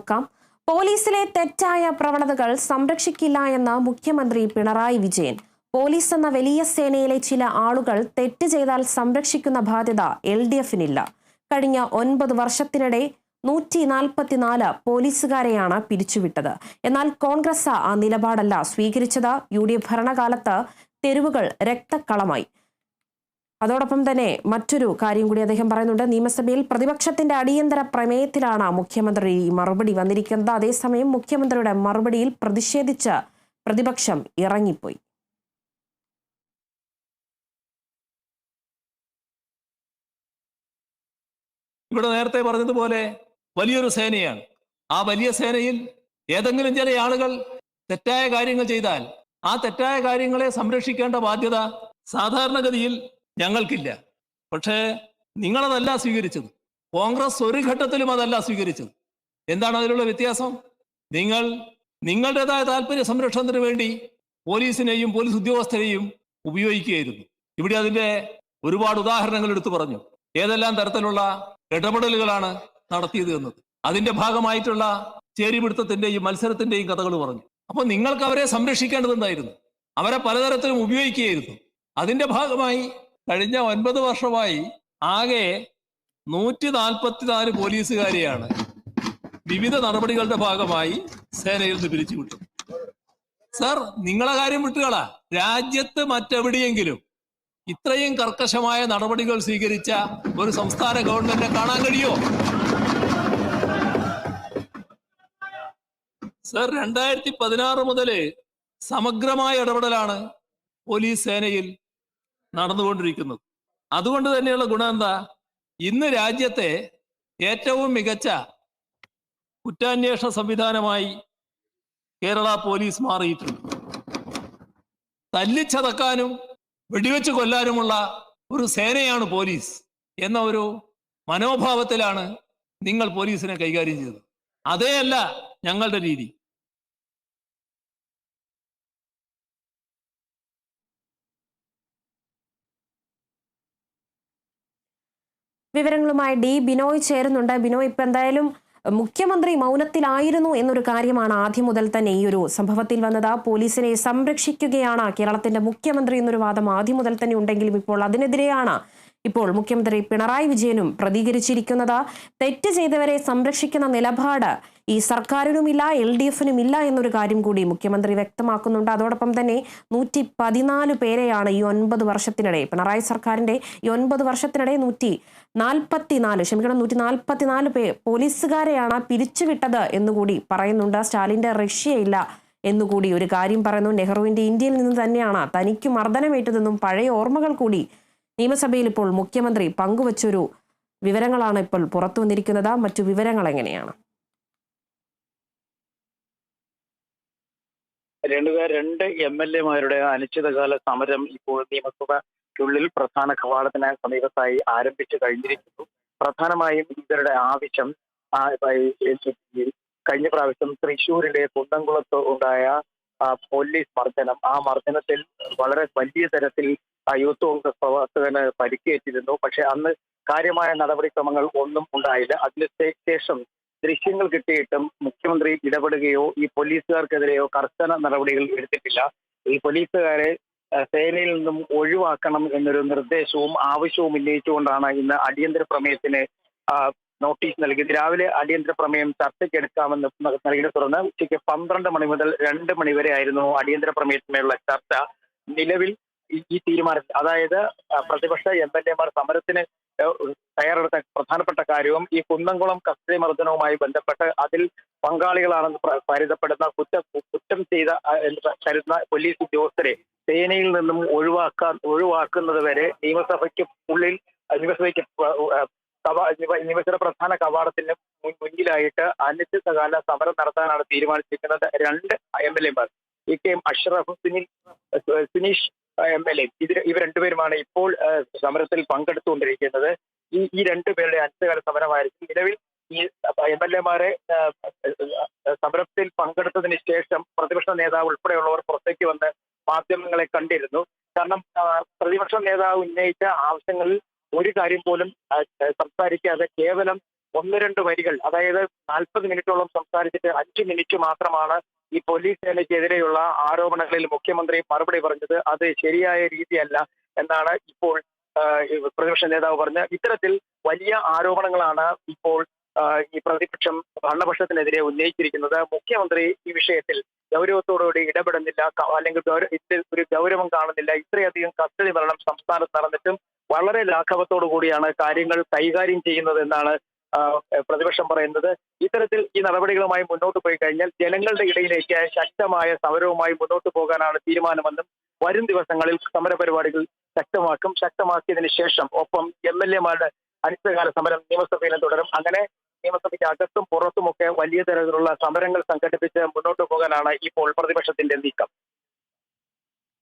നോക്കാം. പോലീസിലെ തെറ്റായ പ്രവണതകൾ സംരക്ഷിക്കില്ല എന്ന് മുഖ്യമന്ത്രി പിണറായി വിജയൻ. പോലീസ് എന്ന വലിയ സേനയിലെ ചില ആളുകൾ തെറ്റ് ചെയ്താൽ സംരക്ഷിക്കുന്ന ബാധ്യത എൽ ഡി എഫിനില്ല. കഴിഞ്ഞ ഒൻപത് വർഷത്തിനിടെ നൂറ്റി നാൽപ്പത്തിനാല് പോലീസുകാരെയാണ് പിരിച്ചുവിട്ടത്. എന്നാൽ കോൺഗ്രസ് ആ നിലപാടല്ല സ്വീകരിച്ചത്. യു ഡി എഫ് ഭരണകാലത്ത് തെരുവുകൾ രക്തക്കളമായി. അതോടൊപ്പം തന്നെ മറ്റൊരു കാര്യം കൂടി അദ്ദേഹം പറയുന്നുണ്ട്. നിയമസഭയിൽ പ്രതിപക്ഷത്തിന്റെ അടിയന്തര പ്രമേയത്തിലാണ് മുഖ്യമന്ത്രി മറുപടി വന്നിരിക്കുന്നത്. അതേസമയം മുഖ്യമന്ത്രിയുടെ മറുപടിയിൽ പ്രതിഷേധിച്ച പ്രതിപക്ഷം ഇറങ്ങിപ്പോയി. ഇവിടെ നേരത്തെ പറഞ്ഞതുപോലെ വലിയൊരു സേനയാണ്. ആ വലിയ സേനയിൽ ഏതെങ്കിലും ചില ആളുകൾ തെറ്റായ കാര്യങ്ങൾ ചെയ്താൽ ആ തെറ്റായ കാര്യങ്ങളെ സംരക്ഷിക്കേണ്ട ബാധ്യത സാധാരണഗതിയിൽ ഞങ്ങൾക്കില്ല. പക്ഷേ നിങ്ങളതല്ല സ്വീകരിച്ചത്. കോൺഗ്രസ് ഒരു ഘട്ടത്തിലും അതല്ല സ്വീകരിച്ചത്. എന്താണ് അതിലുള്ള വ്യത്യാസം? നിങ്ങൾ നിങ്ങളുടേതായ താല്പര്യ സംരക്ഷണത്തിന് വേണ്ടി പോലീസിനെയും പോലീസ് ഉദ്യോഗസ്ഥരെയും ഉപയോഗിക്കുകയായിരുന്നു. ഇവിടെ അതിന്റെ ഒരുപാട് ഉദാഹരണങ്ങൾ എടുത്തു പറഞ്ഞു. ഏതെല്ലാം തരത്തിലുള്ള ഇടപെടലുകളാണ് നടത്തിയത് എന്നത്. അതിന്റെ ഭാഗമായിട്ടുള്ള ചേരിപിടുത്തത്തിന്റെയും മത്സരത്തിന്റെയും കഥകൾ പറഞ്ഞു. അപ്പൊ നിങ്ങൾക്ക് അവരെ സംരക്ഷിക്കേണ്ടതുണ്ടായിരുന്നു അവരെ പലതരത്തിലും ഉപയോഗിക്കുകയായിരുന്നു. അതിന്റെ ഭാഗമായി കഴിഞ്ഞ ഒൻപത് വർഷമായി ആകെ നൂറ്റി നാൽപ്പത്തിനാല് പോലീസുകാരെയാണ് വിവിധ നടപടികളുടെ ഭാഗമായി സേനയിൽ നിന്ന് പിരിച്ചുവിട്ടു സാർ നിങ്ങളെ കാര്യം വിട്ടുകളാ. രാജ്യത്ത് മറ്റെവിടെയെങ്കിലും ഇത്രയും കർക്കശമായ നടപടികൾ സ്വീകരിച്ച ഒരു സംസ്ഥാന ഗവൺമെന്റിനെ കാണാൻ കഴിയോ സർ രണ്ടായിരത്തി പതിനാറ് മുതൽ സമഗ്രമായ ഇടപെടലാണ് പോലീസ് സേനയിൽ നടന്നുകൊണ്ടിരിക്കുന്നത് അതുകൊണ്ട് തന്നെയുള്ള ഗുണം എന്താ? ഇന്ന് രാജ്യത്തെ ഏറ്റവും മികച്ച കുറ്റാന്വേഷണ സംവിധാനമായി കേരള പോലീസ് മാറിയിട്ടുണ്ട്. തല്ലിച്ചതക്കാനും വെടിവെച്ച് കൊല്ലാനുമുള്ള ഒരു സേനയാണ് പോലീസ് എന്ന ഒരു മനോഭാവത്തിലാണ് നിങ്ങൾ പോലീസിനെ കൈകാര്യം ചെയ്തത്. അതേയല്ല ഞങ്ങളുടെ രീതി. വിവരങ്ങളുമായി ഡി ബിനോയ് ചേരുന്നുണ്ട്. ബിനോയ് ഇപ്പൊ എന്തായാലും മുഖ്യമന്ത്രി മൗനത്തിലായിരുന്നു എന്നൊരു കാര്യമാണ് ആദ്യം മുതൽ തന്നെ ഈ ഒരു സംഭവത്തിൽ വന്നത്. പോലീസിനെ സംരക്ഷിക്കുകയാണ് കേരളത്തിന്റെ മുഖ്യമന്ത്രി എന്നൊരു വാദം ആദ്യം മുതൽ തന്നെ ഉണ്ടെങ്കിലും ഇപ്പോൾ അതിനെതിരെയാണ് ഇപ്പോൾ മുഖ്യമന്ത്രി പിണറായി വിജയനും പ്രതികരിച്ചിരിക്കുന്നത് തെറ്റ് ചെയ്തവരെ സംരക്ഷിക്കുന്ന നിലപാട് ഈ സർക്കാരിനുമില്ല എൽ ഡി എഫിനും ഇല്ല എന്നൊരു കാര്യം കൂടി മുഖ്യമന്ത്രി വ്യക്തമാക്കുന്നുണ്ട്. അതോടൊപ്പം തന്നെ നൂറ്റി പതിനാല് പേരെയാണ് ഈ ഒൻപത് വർഷത്തിനിടെ പിണറായി സർക്കാരിന്റെ ഈ ഒൻപത് വർഷത്തിനിടെ നൂറ്റി നാൽപ്പത്തിനാല് ക്ഷമിക്കണം നൂറ്റി നാൽപ്പത്തിനാല് പേ പോലീസുകാരെയാണ് പിരിച്ചുവിട്ടത് എന്നുകൂടി പറയുന്നുണ്ട്. സ്റ്റാലിന്റെ റഷ്യയില്ല എന്നുകൂടി ഒരു കാര്യം പറയുന്നു. നെഹ്റുവിന്റെ ഇന്ത്യയിൽ നിന്ന് തന്നെയാണ് തനിക്ക് മർദ്ദനമേറ്റതെന്നും പഴയ ഓർമ്മകൾ കൂടി നിയമസഭയിൽ ഇപ്പോൾ മുഖ്യമന്ത്രി പങ്കുവച്ചൊരു വിവരങ്ങളാണ് ഇപ്പോൾ പുറത്തു വന്നിരിക്കുന്നത്. മറ്റു വിവരങ്ങൾ എങ്ങനെയാണ്? രണ്ട് രണ്ട് എം എൽ എമാരുടെ അനിശ്ചിതകാല സമരം ഇപ്പോൾ നിയമസഭയ്ക്കുള്ളിൽ പ്രധാന കവാടത്തിന് സമീപത്തായി ആരംഭിച്ചു കഴിഞ്ഞിരിക്കുന്നു. പ്രധാനമായും ഇവരുടെ ആവശ്യം കഴിഞ്ഞ പ്രാവശ്യം തൃശൂരിലെ കുന്നംകുളത്ത് ഉണ്ടായ പോലീസ് മർദ്ദനം. ആ മർദ്ദനത്തിൽ വളരെ വലിയ തരത്തിൽ യൂത്ത് കോൺഗ്രസ് പ്രവർത്തകന് പരിക്കേറ്റിരുന്നു. പക്ഷെ അന്ന് കാര്യമായ നടപടിക്രമങ്ങൾ ഒന്നും ഉണ്ടായില്ല. അതിന് ശേഷം ദൃശ്യങ്ങൾ കിട്ടിയിട്ടും മുഖ്യമന്ത്രി ഇടപെടുകയോ ഈ പോലീസുകാർക്കെതിരെയോ കർശന നടപടികൾ എടുത്തിട്ടില്ല. ഈ പോലീസുകാരെ സേനയിൽ നിന്നും ഒഴിവാക്കണം എന്നൊരു നിർദ്ദേശവും ആവശ്യവും ഉന്നയിച്ചുകൊണ്ടാണ് ഇന്ന് അടിയന്തര പ്രമേയത്തിന് നോട്ടീസ് നൽകിയത് രാവിലെ അടിയന്തര പ്രമേയം ചർച്ചയ്ക്കെടുക്കാമെന്ന് നൽകിയതിനെ തുടർന്ന് ഉച്ചയ്ക്ക് പന്ത്രണ്ട് മണി മുതൽ രണ്ട് മണി വരെ ആയിരുന്നു അടിയന്തര പ്രമേയത്തിന്മേലുള്ള ചർച്ച. നിലവിൽ ഈ- തീരുമാനത്തിൽ അതായത് പ്രതിപക്ഷ എം എൽ എമാർ സമരത്തിന് തയ്യാറെടുത്ത പ്രധാനപ്പെട്ട കാര്യവും ഈ കുന്നംകുളം കസ്റ്റഡി മർദ്ദനവുമായി ബന്ധപ്പെട്ട് അതിൽ പങ്കാളികളാണെന്ന് പ്ര- പരിതപ്പെടുന്ന കുറ്റം കുറ്റം ചെയ്ത കരുതുന്ന പോലീസ് ഉദ്യോഗസ്ഥരെ സേനയിൽ നിന്നും ഒഴിവാക്കാൻ ഒഴിവാക്കുന്നത് വരെ നിയമസഭയ്ക്ക് ഉള്ളിൽ നിയമസഭയ്ക്ക് നിവ- നിയമസഭ പ്രധാന കവാടത്തിന് മുന്നിലായിട്ട് അനിശ്ചിതകാല സമരം നടത്താനാണ് തീരുമാനിച്ചിരിക്കുന്നത്. രണ്ട് എം എൽ എമാർ. E K M അഷ്റഫും Sunil Suneesh M L A. ഇത് ഇവർ രണ്ടുപേരുമാണ് ഇപ്പോൾ സമരത്തിൽ പങ്കെടുത്തുകൊണ്ടിരിക്കുന്നത്. ഈ ഈ രണ്ടുപേരുടെ അനിശ്ചിതകാല സമരമായിരിക്കും. നിലവിൽ ഈ എം എൽ എമാരെ സമരത്തിൽ പങ്കെടുത്തതിന് ശേഷം പ്രതിപക്ഷ നേതാവ് ഉൾപ്പെടെയുള്ളവർ പുറത്തേക്ക് വന്ന് മാധ്യമങ്ങളെ കണ്ടിരുന്നു. കാരണം പ്രതിപക്ഷ നേതാവ് ഉന്നയിച്ച ആവശ്യങ്ങളിൽ ഒരു കാര്യം പോലും സംസാരിക്കാതെ കേവലം ഒന്ന് രണ്ട് വരികൾ അതായത് നാൽപ്പത് മിനിറ്റോളം സംസാരിച്ചിട്ട് അഞ്ച് മിനിറ്റ് മാത്രമാണ് ഈ പോലീസ് സേനയ്ക്കെതിരെയുള്ള ആരോപണങ്ങളിൽ മുഖ്യമന്ത്രി മറുപടി പറഞ്ഞത്. അത് ശരിയായ രീതിയല്ല എന്നാണ് ഇപ്പോൾ പ്രതിപക്ഷ നേതാവ് പറഞ്ഞ ഇത്തരത്തിൽ വലിയ ആരോപണങ്ങളാണ് ഇപ്പോൾ ഈ പ്രതിപക്ഷം ഭരണപക്ഷത്തിനെതിരെ ഉന്നയിച്ചിരിക്കുന്നത്. മുഖ്യമന്ത്രി ഈ വിഷയത്തിൽ ഗൗരവത്തോടുകൂടി ഇടപെടുന്നില്ല. അല്ലെങ്കിൽ ഒരു ഗൗരവം കാണുന്നില്ല. ഇത്രയധികം കസ്റ്റഡി മരണം സംസ്ഥാനത്ത് നടന്നിട്ടും വളരെ ലാഘവത്തോടു കൂടിയാണ് കാര്യങ്ങൾ കൈകാര്യം ചെയ്യുന്നത് എന്നാണ് പ്രതിപക്ഷം പറയുന്നത്. ഇത്തരത്തിൽ ഈ നടപടികളുമായി മുന്നോട്ട് പോയി കഴിഞ്ഞാൽ ജനങ്ങളുടെ ഇടയിലേക്ക് ശക്തമായ സമരവുമായി മുന്നോട്ട് പോകാനാണ് തീരുമാനമെന്നും വരും ദിവസങ്ങളിൽ സമരപരിപാടികൾ ശക്തമാക്കും. ശക്തമാക്കിയതിനു ശേഷം ഒപ്പം എം എൽ എമാരുടെ അനിശ്ചിതകാല സമരം നിയമസഭയിലും തുടരും. അങ്ങനെ നിയമസഭയ്ക്ക് അകത്തും പുറത്തുമൊക്കെ വലിയ തരത്തിലുള്ള സമരങ്ങൾ സംഘടിപ്പിച്ച് മുന്നോട്ട് പോകാനാണ് ഇപ്പോൾ പ്രതിപക്ഷത്തിന്റെ നീക്കം.